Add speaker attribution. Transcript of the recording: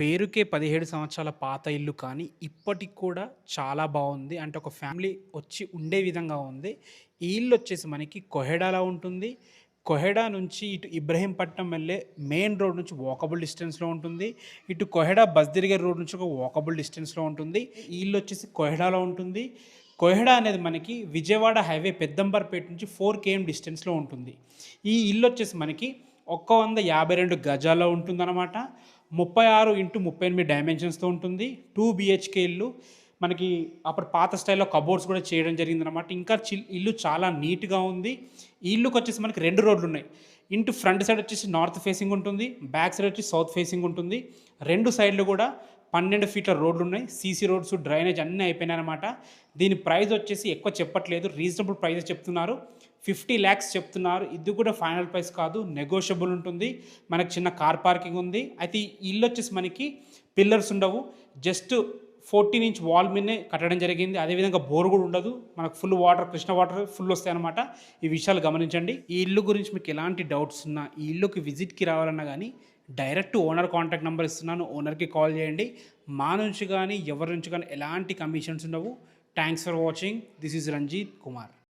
Speaker 1: పేరుకే పదిహేడు సంవత్సరాల పాత ఇల్లు కానీ ఇప్పటికి కూడా చాలా బాగుంది. అంటే ఒక ఫ్యామిలీ వచ్చి ఉండే విధంగా ఉంది. ఈ ఇల్లు వచ్చేసి మనకి కొహెడాలో ఉంటుంది. కొహెడా నుంచి ఇటు ఇబ్రహీంపట్నం వెళ్ళే మెయిన్ రోడ్ నుంచి వాకబుల్ డిస్టెన్స్లో ఉంటుంది. ఇటు కొహెడా బస్దిరిగర్ రోడ్ నుంచి ఒక వాకబుల్ డిస్టెన్స్లో ఉంటుంది. ఈ ఇల్లు వచ్చేసి కొహెడాలో ఉంటుంది. కొహెడా అనేది మనకి విజయవాడ హైవే పెద్దంబర్పేట నుంచి ఫోర్ కేఎం డిస్టెన్స్లో ఉంటుంది. ఈ ఇల్లు వచ్చేసి మనకి ఒక్క వంద యాభై రెండు గజాల్లో ఉంటుందన్నమాట. ముప్పై ఆరు ఇంటూ ముప్పై ఎనిమిది డైమెన్షన్స్తో ఉంటుంది. టూ బిహెచ్కే ఇల్లు. మనకి అప్పుడు పాత స్టైల్లో కబోర్డ్స్ కూడా చేయడం జరిగింది అనమాట ఇంకా చిల్ ఇల్లు చాలా నీట్గా ఉంది. ఈ ఇల్లుకి వచ్చేసి మనకి రెండు రోడ్లు ఉన్నాయి. ఇంటి ఫ్రంట్ సైడ్ వచ్చేసి నార్త్ ఫేసింగ్ ఉంటుంది. బ్యాక్ సైడ్ వచ్చి సౌత్ ఫేసింగ్ ఉంటుంది. రెండు సైడ్లు కూడా పన్నెండు ఫీట్ల రోడ్లు ఉన్నాయి సీసీ రోడ్స్ డ్రైనేజ్ అన్నీ అయిపోయినాయి అనమాట దీని ప్రైస్ వచ్చేసి ఎక్కువ చెప్పట్లేదు రీజనబుల్ ప్రైస్ చెప్తున్నారు. ఫిఫ్టీ ల్యాక్స్ చెప్తున్నారు. ఇది కూడా ఫైనల్ ప్రైస్ కాదు నెగోషియబుల్ ఉంటుంది. మనకు చిన్న కార్ పార్కింగ్ ఉంది. అయితే ఈ ఇల్లు వచ్చేసి మనకి పిల్లర్స్ ఉండవు. జస్ట్ ఫోర్టీన్ ఇంచ్ వాల్ మీదనే కట్టడం జరిగింది. అదేవిధంగా బోర్ కూడా ఉండదు. మనకు full water Krishna water full వస్తాయి అనమాట ఈ విషయాలు గమనించండి. ఈ ఇల్లు గురించి మీకు ఎలాంటి డౌట్స్ ఉన్నా ఈ ఇల్లుకి విజిట్కి రావాలన్నా కానీ డైరెక్ట్ ఓనర్ కాంటాక్ట్ నెంబర్ ఇస్తున్నాను. ఓనర్కి కాల్ చేయండి. మా నుంచి కానీ ఎవరి నుంచి కానీ ఎలాంటి కమిషన్స్ ఉండవు. Thanks for watching this is Ranjith Kumar